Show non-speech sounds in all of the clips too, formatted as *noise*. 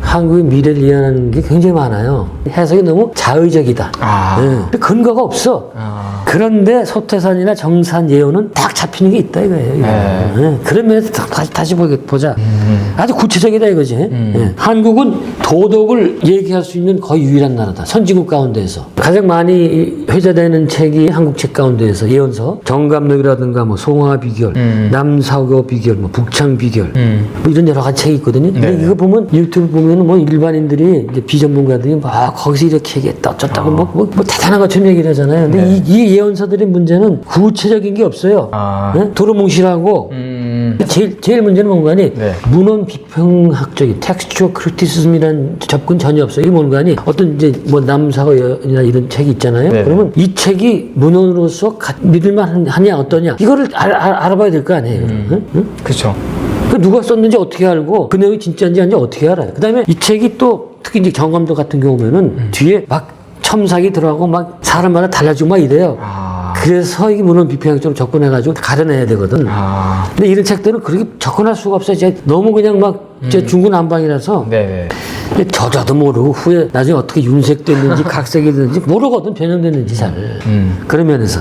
한국의 미래를 이해하는 게 굉장히 많아요. 해석이 너무 자의적이다. 아. 예. 근거가 없어. 아. 그런데 소태산이나 정산 예언은 딱 잡히는 게 있다 이거예요. 이거. 네. 예. 그런 면에서 다- 다시 다시 보자. 아주 구체적이다 이거지. 예. 한국은 도덕을 얘기할 수 있는 거의 유일한 나라다. 선진국 가운데에서 가장 많이 회자되는 책이 한국 책 가운데에서 예언서 정감록이라든가 뭐 송화 비결, 남사교 비결, 뭐 북창 비결 음. 뭐 이런 여러 가지 책이 있거든요. 근데 네. 이거 보면 유튜브 보면 뭐 일반인들이 이제 비전문가들이 막 거기서 이렇게 얘기했다 어쩌다고 뭐, 뭐, 뭐 대단한 것처럼 얘기를 하잖아요. 근데 네. 이, 이 예언서들의 문제는 구체적인 게 없어요. 아. 네? 도루뭉실하고 음. 제일 제일 문제는 뭔가니 네. 문헌 비평학적인 텍스처 크리티시즘이라는 접근 전혀 없어요. 이게 뭔가니 어떤 이제 뭐 남사고나 이런 책이 있잖아요. 네. 그러면 이 책이 문헌으로서 가- 믿을만 하냐 어떠냐 이거를 알, 아봐야 될 거 아니에요. 응? 응? 그쵸. 그 누가 썼는지 어떻게 알고 그 내용이 진짜인지 아닌지 어떻게 알아요? 그다음에 이 책이 또 특히 이제 경감도 같은 경우면은 뒤에 막 첨삭이 들어가고 막 사람마다 달라지고 막 이래요. 아. 그래서 이 문헌 비평학적으로 접근해가지고 가려내야 되거든. 아. 근데 이런 책들은 그렇게 접근할 수가 없어요. 이제 너무 그냥 막제 중구난방이라서 네네. 이제 저자도 모르고 후에 나중에 어떻게 윤색됐는지 *laughs* 각색이 됐는지 모르거든 변형됐는지 잘 음. 그런 면에서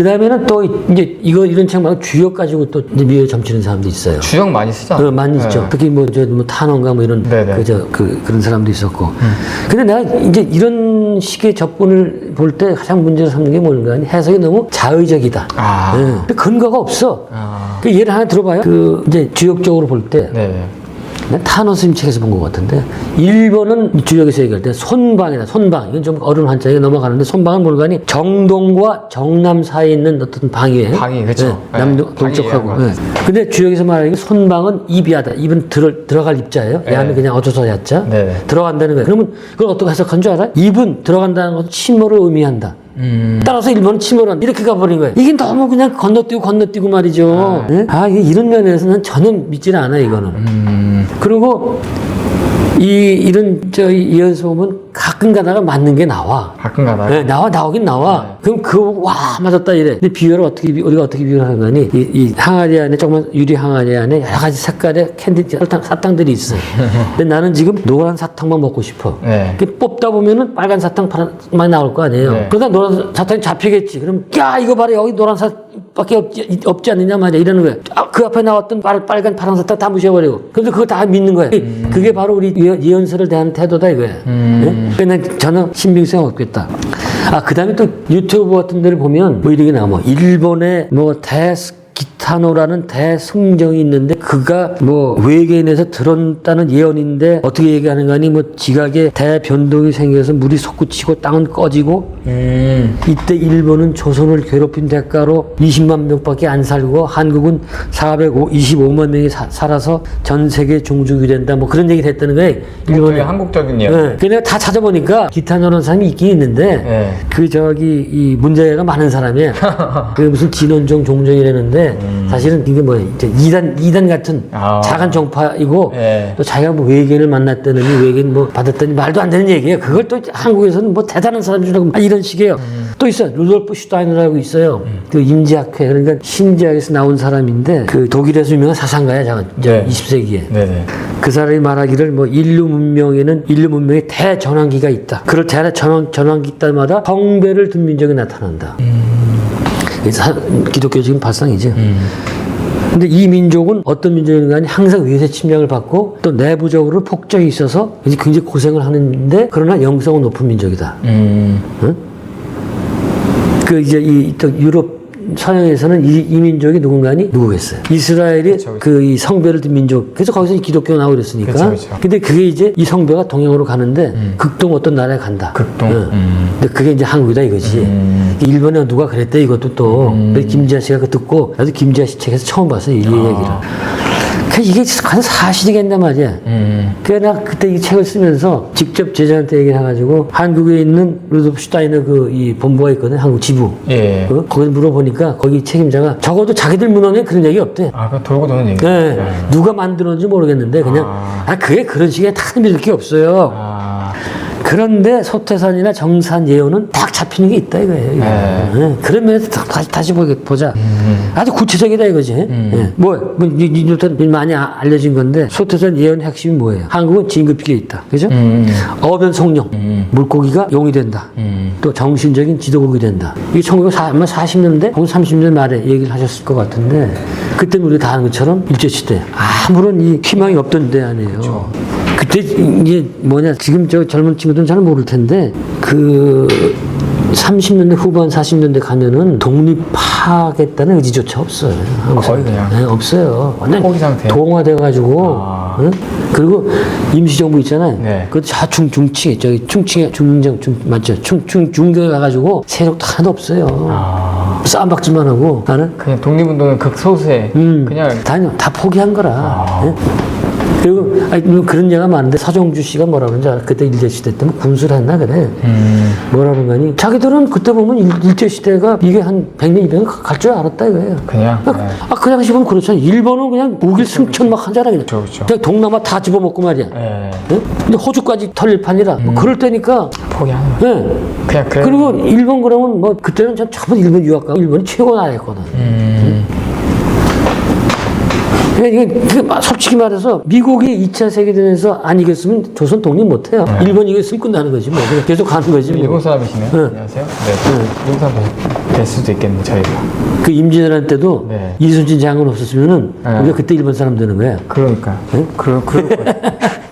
그 다음에는 또 이제 이거 이런 책 말고 주역 가지고 또 이제 미에 점치는 사람도 있어요. 주역 많이 쓰죠? 어, 많이 있죠. 특히 뭐, 저, 뭐, 탄원가 뭐 이런, 네네. 그, 저, 그, 그런 사람도 있었고. 근데 내가 이제 이런 식의 접근을 볼 때 가장 문제를 삼는 게 뭔가 하니 해석이 너무 자의적이다. 아. 예. 근데 근거가 없어. 아. 그 예를 하나 들어봐요. 그, 이제 주역적으로 볼 때. 네네. 난 탄원 스님 책에서 본 것 같은데 1번은 주역에서 얘기할 때 손방이다 손방 이건 좀 어려운 한자에 넘어가는데 손방은 하니 정동과 정남 사이에 있는 어떤 방이에요 방이, 그쵸. 네, 남도 네, 동쪽하고 네. 근데 주역에서 말하는 게 손방은 입이하다 입은 들어, 들어갈 입자예요 네. 야는 그냥 어조서 야자 네. 들어간다는 거예요 그러면 그걸 어떻게 해석한 줄 알아? 입은 들어간다는 것은 침몰을 의미한다 음. 따라서 일본은 침몰한 이렇게 가버린 거예요. 이게 너무 그냥 건너뛰고 건너뛰고 말이죠. 예? 아, 이게 이런 면에서는 전혀 믿지는 않아 이거는. 음. 그리고 이 이런 저 보면 가끔 가다가 맞는 게 나와. 가끔 가다가. 네, 나와 나오긴 나와. 그럼 그거 와 맞았다 이래. 근데 비율을 어떻게 비- 우리가 어떻게 비교를 하는 거니? 이, 이 항아리 안에 조그만 유리 항아리 안에 여러 가지 색깔의 캔디 사탕, 사탕들이 있어. *laughs* 근데 나는 지금 노란 사탕만 먹고 싶어. 네. 그 뽑다 보면은 빨간 사탕 파란만 나올 거 아니에요. 네. 그러다 노란 사탕이 잡히겠지. 그럼 야 이거 봐라 여기 노란 사탕 밖에 없지, 없지 않느냐 말이야 이러는 거야. 아, 그 앞에 나왔던 빨, 빨간 파란 사탕 다 무시해버리고. 그런데 그거 다 믿는 거야. 그게 바로 우리 예- 예언서를 대하는 태도다 이거야. 예? 그러니까 난 전혀 신빙성 없겠다. 아 그 다음에 또 유튜브 같은 데를 보면 뭐 이렇게 나와. 뭐 일본의 뭐 대스 기타노라는 대승정이 있는데 그가 뭐 외계인에서 들었다는 예언인데 어떻게 얘기하는 거니 뭐 지각에 대변동이 생겨서 물이 솟구치고 땅은 꺼지고 음. 이때 일본은 조선을 괴롭힌 대가로 20만 명밖에 안 살고 한국은 425만 명이 사- 살아서 전 세계 종주국이 된다 뭐 그런 얘기를 했다는 거예요 굉장히 일본에 한국적이네요. 네. 그 내가 다 찾아보니까 기타노라는 사람이 있긴 있는데 네. 그 저기 이 문제가 많은 사람이야. *laughs* 그 무슨 진원종 종종이라는데 사실은 이게 뭐야 이제 이단 이단 같은 음. 아. 작은 종파이고 네. 또 자기가 뭐 외계인을 만났다느니 외계인 뭐 받았더니 말도 안 되는 얘기예요. 그걸 또 한국에서는 뭐 대단한 사람 줄 알고 아, 이런 식이에요. 음. 또 있어요. 루돌프 슈타이너라고 있어요. 그 인지학회 그러니까 신지학에서 나온 사람인데 그 독일에서 유명한 사상가야. 잠깐 네. 20세기에. 네네. 그 사람이 말하기를 뭐 인류 문명에는 인류 문명에 대전환기가 있다. 그럴 대전환 전환기 때마다 성배를 둔 민족이 나타난다. 사- 기독교적인 발상이죠. 근데 이 민족은 어떤 민족인가 항상 외세 침략을 받고 또 내부적으로 폭정이 있어서 굉장히 고생을 하는데 그러나 영성은 높은 민족이다. 음. 그 이제 이또 유럽 서양에서는 이, 이 민족이 누군가니 누구겠어요? 이스라엘이 그쵸, 그이 성배를 둔 민족. 그래서 거기서 기독교가 나오고 그랬으니까. 그쵸, 그쵸. 근데 그게 이제 이 성배가 동양으로 가는데 극동 어떤 나라에 간다. 극동. 응. 음. 근데 그게 이제 한국이다 이거지. 음. 일본에 누가 그랬대 이것도 또. 그래서 김지아 씨가 그 듣고 나도 김지아 씨 책에서 처음 봤어 이 얘기를. 그 이게 과연 사실이겠냐 말이야. 음. 그래 나 그때 이 책을 쓰면서 직접 제자한테 얘기를 해가지고 한국에 있는 루돌프 슈타이너 그 이 본부가 있거든 한국 지부 예. 어? 거기 물어보니까 거기 책임자가 적어도 자기들 문헌에 그런 얘기 없대 아, 그 돌고 도는 얘기. 네. 누가 만들었는지 모르겠는데 그냥 아. 아 그게 그런 식의 다 믿을 게 없어요 아. 그런데 소태산이나 정산 예언은 딱 잡히는 게 있다 이거예요. 이거. 네. 예, 그런 면에서 다- 다시 다시 보자. 아주 구체적이다 이거지. 예. 뭐, 뭐 이- 이- 많이 아- 알려진 건데 소태산 예언 핵심이 뭐예요? 한국은 진급기에 있다. 그죠? 음. 어변 성령, 물고기가 용이 된다. 음. 또 정신적인 지도국이 된다. 이게 1940년대 혹은 30년 말에 얘기를 하셨을 것 같은데 그때는 우리가 다 아는 것처럼 일제시대 아무런 이 희망이 없던 때 아니에요. 그 때 이게 뭐냐 지금 저 젊은 친구들은 잘 모를 텐데 그 30년대 후반 40년대 가면은 독립하겠다는 의지조차 없어요. 거의. 그냥 네, 없어요. 완전 포기 상태. 동화돼 가지고 아. 응? 그리고 임시정부 있잖아요. 네. 그 자중 중층에 저기 충칭에 중정 중 맞죠? 충충 중경에 가가지고 세력도 하나도 없어요. 아. 싸움박질만 하고 나는 그냥 독립운동은 극소수에 음, 그냥 다, 다 포기한 거라. 아. 예? 그리고 아니, 물론 그런 얘기가 많은데 서정주 씨가 뭐라 그러는지 알아? 그때 일제시대 때문에 군수를 했나 그래. 음. 뭐라 그런 거니? 자기들은 그때 보면 일- 일제시대가 이게 한 100년, 200년 갈 줄 알았다 이거예요. 그냥 네. 아, 그 당시 보면 그렇잖아. 일본은 그냥 무길 승천 막 하잖아. 그냥. 그렇죠, 그렇죠. 그냥 동남아 다 집어먹고 말이야. 예. 예? 근데 호주까지 털릴 판이라. 뭐 그럴 때니까. 포기하는 거. 예. 그냥 그래. 그리고 일본 그러면 뭐 그때는 전 전부 일본 유학 가고 일본이 최고 나라였거든. 음. 이건 막 솔직히 말해서 미국이 2차 세계대전에서 안 이겼으면 조선 독립 못 해요. 일본 이겼으면 끝나는 거지 뭐. 계속 가는 거지. 뭐. 일본 사람이시네요. 네. 안녕하세요. 네. 일본 사람 될- 될 수도 있겠네 저희가. 그 임진왜란 때도 네. 이순신 장군 없었으면은 네. 우리가 그때 일본 사람 되는 거야. 그러니까. 그러 그럴 *laughs* 거예요.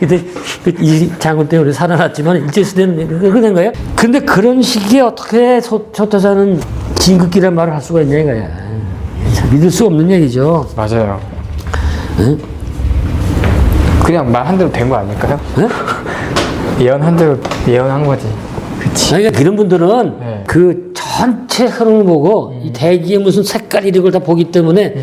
근데 그이 장군 때문에 살아났지만 일제시대는 그렇게 된 거예요. 근데 그런 시기에 어떻게 소- 소태사는 진극기란 말을 할 수가 있냐 이거야. 참 믿을 수 없는 얘기죠. 맞아요. 응? 그냥 말한 대로 된 거 아닐까요? 응? *laughs* 예언한 대로 예언한 거지. 그치. 그러니까 그런 분들은 네. 그 전체 흐름을 보고 이 대기의 무슨 색깔 이런 걸 다 보기 때문에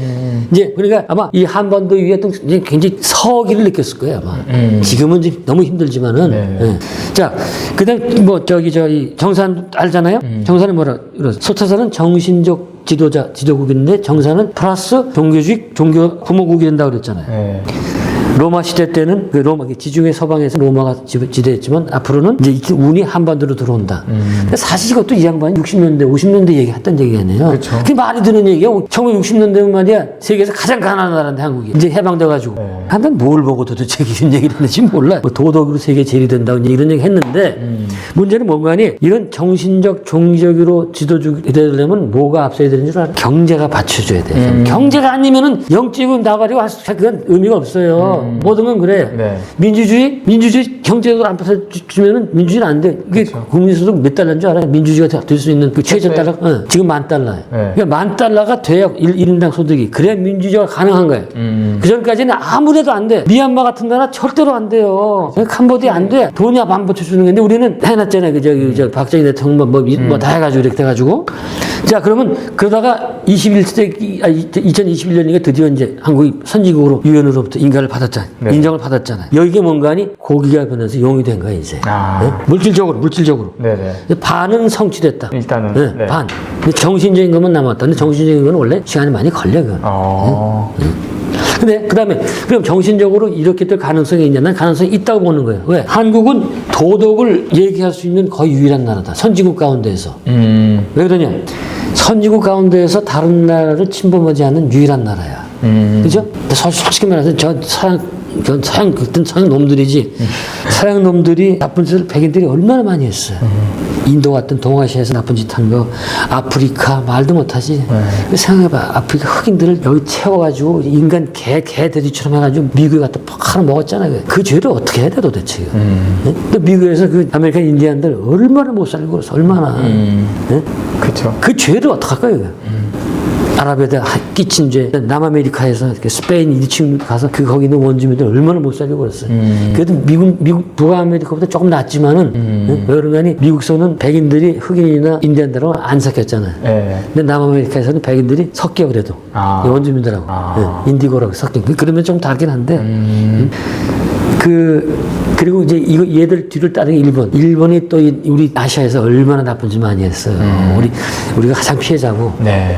이제 그러니까 아마 이 한반도 위에 또 이제 굉장히 서기를 느꼈을 거예요 아마 음. 지금은 이제 너무 힘들지만은 네. 예. 자 그다음 뭐 저기 저기 정산 알잖아요 음. 정산은 뭐라 그러 소태사는 정신적 지도자 지도국인데 정산은 플러스 종교주의 종교 부모국이 된다고 그랬잖아요 네. 로마 시대 때는 그 로마 지중해 서방에서 로마가 지- 지배했지만 앞으로는 이제 이 운이 한반도로 들어온다. 근데 사실 이것도 이 양반이 60년대, 50년대 얘기했던 얘기 아니에요. 그쵸. 그게 말이 되는 얘기야. 1960년대면 말이야 세계에서 가장 가난한 나라인데 한국이 이제 해방돼가지고 네. 한번 뭘 보고 도대체 *laughs* 이런 얘기를 했는지 몰라. 뭐 도덕으로 세계 제일이 된다고 이런 얘기 했는데 음. 문제는 뭔가 하니 이런 정신적, 종교적으로 지도주기 되려면 뭐가 앞서야 되는 줄 알아? 경제가 받쳐줘야 돼. 음. 경제가 아니면은 할 수- 그건 의미가 없어요. 모든 건 그래. 음. 네. 민주주의, 민주주의 경제적으로 안 받쳐주면은 민주주의는 안 돼. 이게 그렇죠. 국민소득 몇 달러인 줄 알아요? 민주주의가 될 수 있는 그 최저 달러, 어, 지금 만 달러예요. 네. 그러니까 만 달러가 돼야 일, 인당 소득이. 그래야 민주주의가 가능한 거예요. 음. 그 전까지는 아무래도 안 돼. 미얀마 같은 나라 절대로 안 돼요. 캄보디아 안 돼. 돈이 안 받쳐주는 건데 우리는 해놨잖아요. 그 저기 저 박정희 대통령 뭐뭐다 해가지고 이렇게 돼가지고. 자 그러면 그러다가 21세기 아 2021년이니까 드디어 이제 한국이 선진국으로 유엔으로부터 인가를 받았 잖아요. 네. 인정을 받았잖아요. 여기에 뭔가 하니 고기가 변해서 용이 된 거야 이제. 아. 네? 물질적으로 물질적으로. 네네. 반은 성취됐다. 일단은. 네, 네. 반. 근데 정신적인 것만 남았다. 근데 정신적인 건 원래 시간이 많이 걸려 그. 어. 근데 그다음에 그럼 정신적으로 이렇게 될 가능성이 있냐? 난 가능성이 있다고 보는 거예요. 왜? 한국은 도덕을 얘기할 수 있는 거의 유일한 나라다. 선진국 가운데에서. 음. 왜 그러냐? 선진국 가운데에서 다른 나라를 침범하지 않는 유일한 나라야. 음. 그죠? 솔- 솔직히 말해서 저 서양, 저 서양, 그땐 서양 놈들이지. 서양 놈들이 나쁜 짓을 백인들이 얼마나 많이 했어요. 인도 같은 동아시아에서 나쁜 짓 한 거, 아프리카 말도 못하지. 그 생각해봐. 아프리카 흑인들을 여기 채워가지고 인간 개, 개 돼지처럼 해가지고 미국에 갖다 퍽 하나 먹었잖아요. 그 죄를 어떻게 해야 돼 도대체. 예? 또 미국에서 그 아메리칸 인디안들 얼마나 못 살고 얼마나. 예? 그쵸. 그 죄를 어떡할 거예요? 이거? 아랍에다 하- 끼친 죄, 남아메리카에서 스페인 1층 가서 그 거기 있는 원주민들 얼마나 못 살려고 그랬어요. 그래도 미국, 미국, 북아메리카보다 조금 낫지만은, 응? 왜 그러냐니 미국서는 백인들이 흑인이나 인디안들하고 안 섞였잖아요. 네. 근데 남아메리카에서는 백인들이 섞여 그래도 아. 이 원주민들하고 아. 예, 인디고라고 섞여 그러면 좀 다르긴 한데 음. 그 그리고 이제 이거 얘들 뒤를 따르는 일본. 일본이 또 이- 우리 아시아에서 얼마나 나쁜 짓 많이 했어요. 우리 우리가 가장 피해자고 네.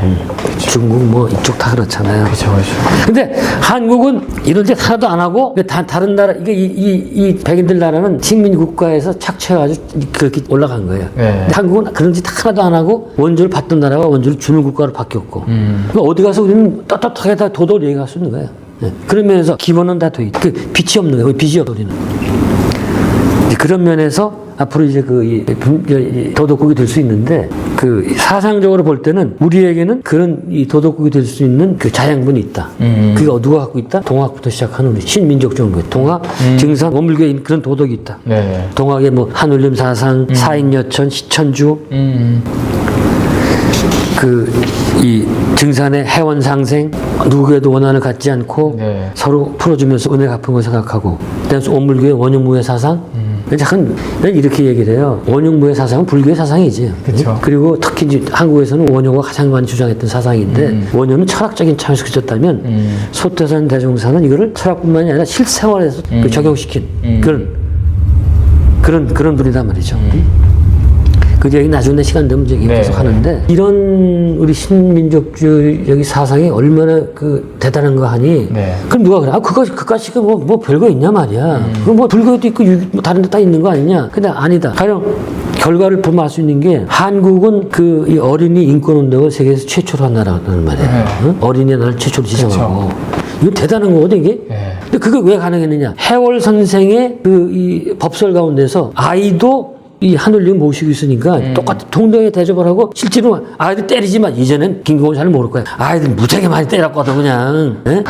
중국 뭐 이쪽 다 그렇잖아요. 그렇죠, 그렇죠. 근데 한국은 이런 짓 하나도 안 하고 다 다른 나라 이게 이, 이, 이 백인들 나라는 식민 국가에서 착취해가지고 그렇게 올라간 거예요. 네. 한국은 그런 짓 하나도 안 하고 원조를 받던 나라가 원조를 주는 국가로 바뀌었고 음. 그러니까 어디 가서 우리는 떳떳하게 다 도덕을 얘기할 수 있는 거예요. 예. 그런 면에서 기본은 다 돼 있. 그 빛이 없는 거예요. 빛이 없어 우리는. 이제 그런 면에서 앞으로 이제 그 도덕국이 될 수 있는데 그 사상적으로 볼 때는 우리에게는 그런 이 도덕국이 될 수 있는 그 자양분이 있다. 음. 그게 누가 갖고 있다? 동학부터 시작하는 우리 신민족 정부, 동학, 증산, 원불교에 있는 그런 도덕이 있다. 네. 동학의 뭐 한울림 사상, 사인여천, 시천주, 음. 그이 증산의 해원 상생, 누구에도 원한을 갖지 않고 네. 서로 풀어주면서 은혜 갚은 거 생각하고, 그다음에 원불교의 원흉무의 사상. 음. 난 이렇게 얘기를 해요. 원흉무의 사상은 불교의 사상이지. 그쵸. 그리고 특히 이제 한국에서는 원효가 가장 많이 주장했던 사상인데 원효는 철학적인 차원에서 그쳤다면 음. 소태산 대종사는 이거를 철학뿐만이 아니라 실생활에서 음. 그 적용시킨 그런 그런 그런 분이란 말이죠. 그 얘기 나중에 시간 되면 이제 네. 계속 하는데 이런 우리 신민족주의 사상이 얼마나 그 대단한 거 하니 네. 그럼 누가 그래 아 그거 그까짓 뭐, 뭐 별거 있냐 말이야 그럼 뭐 불교도 있고 유- 뭐 다른 데 다 있는 거 아니냐 근데 아니다 가령 결과를 보면 알 수 있는 게 한국은 그 이 어린이 인권 운동을 세계에서 최초로 한 나라라는 말이야 네. 응? 어린이 날 최초로 지정하고 이거 대단한 거거든 이게 네. 근데 그게 왜 가능했느냐? 해월 선생의 그 이 법설 가운데서 아이도 이 하늘님 모시고 있으니까 똑같은 동등하게 대접을 하고 실제로 아이들 때리지만 이제는 김경호 잘 모를 거야. 아이들 무지하게 많이 때렸거든 그냥. 예?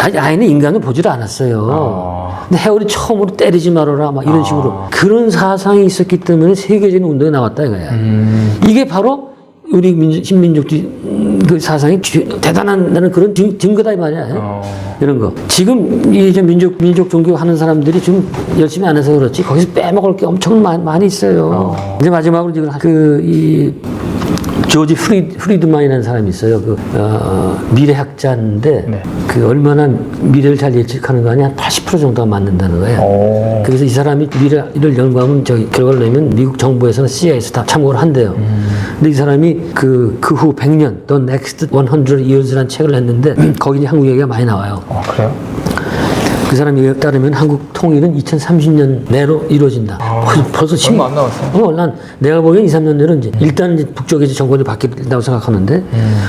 아니, 아이는 인간을 보지를 않았어요. 아. 근데 해월이 처음으로 때리지 말아라 막 이런 식으로 그런 사상이 있었기 때문에 세계적인 운동이 나왔다 이거야. 음. 이게 바로 우리 민주, 신민족주의 음, 그 사상이 주- 대단한 나는 그런 증, 증거다 이 말이야. 어. 이런 거. 지금 이제 민족 민족 종교 하는 사람들이 좀 열심히 안 해서 그렇지 거기서 빼먹을 게 엄청 많, 많이 있어요. 이제 마지막으로 지금 그 이 조지 프리, 프리 드만이라는 사람이 있어요. 그 어, 미래학자인데 네. 그 얼마나 미래를 잘 예측하는 거 아니야? 한80% 정도가 맞는다는 거예요. 오. 그래서 이 사람이 미래를 연구하면 저기 결과를 내면 미국 정부에서는 CIA에서 다 참고를 한대요. 근데 이 사람이 그, 그 후 100년, The Next 100 Years라는 책을 냈는데 *clears throat* 거기 이제 한국 얘기가 많이 나와요. 어, 그래요? 그 사람 얘기에 따르면 한국 통일은 2030년 내로 이루어진다. 벌써, 벌써 십- 얼마 안 남았어요. 어, 난 내가 보기엔 2, 3년 내로 이제 일단 이제 북쪽에 이제 정권이 바뀐다고 생각하는데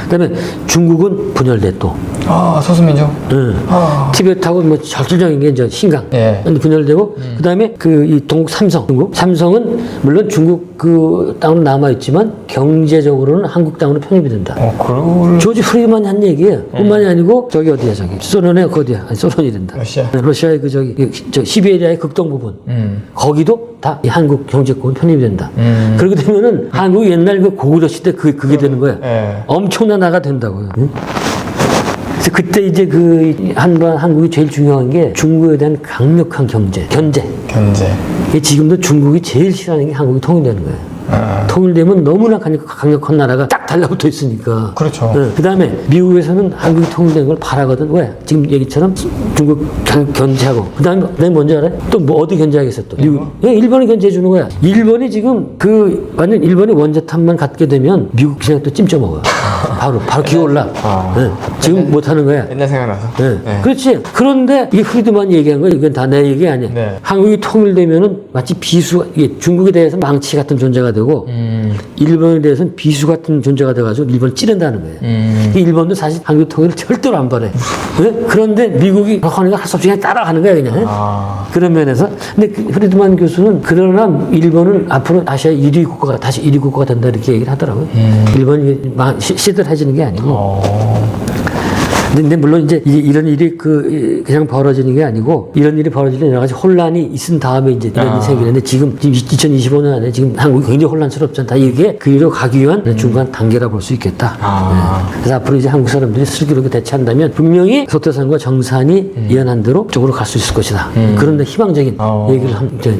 그다음에 중국은 분열돼 또. 아, 소수민족? 응. 아. 티벳하고 뭐 절대적인 게 이제 신강. 예. 분열되고 그다음에 그 이 동국 삼성 중국 삼성은 물론 중국 그 땅으로 남아 있지만 경제적으로는 한국 땅으로 편입이 된다. 어, 그걸. 조지 프리만이 한 얘기예요. 뿐만이 아니고 저기 어디야 저기 소련의 그 어디야 아니 소련이 된다. 러시아. 네, 러시아의 그 저기 그저 시베리아의 극동 부분 음. 거기도 다이 한국 경제권 편입이 된다. 음. 그렇게 되면은 한국 옛날 그 고구려 시대 그 그게 되는 거야. 예. 엄청난 나라가 된다고요. 응? 그래서 그때 이제 그 한반 한국이 제일 중요한 게 중국에 대한 강력한 경제, 견제. 견제. 이게 지금도 중국이 제일 싫어하는 게 한국이 통일되는 거예요. 아. 통일되면 너무나 강력, 강력한 나라가 딱 달라붙어 있으니까. 그렇죠. 그 다음에 미국에서는 한국이 통일된 걸 바라거든. 왜? 지금 얘기처럼 중국 견, 견제하고. 그 다음에 내가 뭔지 알아요? 또뭐 어디 견제하겠어 또? 미국. 예, 일본이 견제해 주는 거야. 일본이 지금 그, 완전 일본이 원자탄만 갖게 되면 미국 그냥 또 찜쪄 먹어요. *laughs* 바로, 바로 기어올라. 아. 예, 지금 못 하는 거야. 옛날 생각나서. 네. 네. 그렇지. 그런데 이게 프리드만이 얘기한 거야. 이건 다 내 얘기 아니야. 네. 한국이 통일되면은 마치 비수, 이게 중국에 대해서 망치 같은 존재가 되고 음. 일본에 대해서는 비수 같은 존재가 돼가지고 일본을 찌른다는 거예요. 음. 이 일본도 사실 한국 통일을 절대로 안 바래. 네? *laughs* 그런데 미국이 하니까 할수 없이 그냥 따라가는 거야, 그냥. 아. 그런 면에서. 근데 그 프리드만 교수는 그러나 일본은 앞으로 아시아 1위 국가가, 다시 1위 국가가 된다 이렇게 얘기를 하더라고요. 일본이 막 시- 시들 해지는 게 아니고. 어. 근데, 물론 이제 이- 이런 일이 그 이- 그냥 벌어지는 게 아니고 이런 일이 벌어지는 여러 가지 혼란이 있은 다음에 이제 이런 아. 일이 생기는데 지금 지금 2025년 안에 지금 한국이 굉장히 혼란스럽잖아. 이게 그 일로 가기 위한 중간 단계라 볼 수 있겠다. 아. 네. 그래서 앞으로 이제 한국 사람들이 슬기롭게 대처한다면 분명히 소태산과 정산이 예언한 대로 쪽으로 갈 수 있을 것이다. 그런 희망적인 어. 얘기를 한,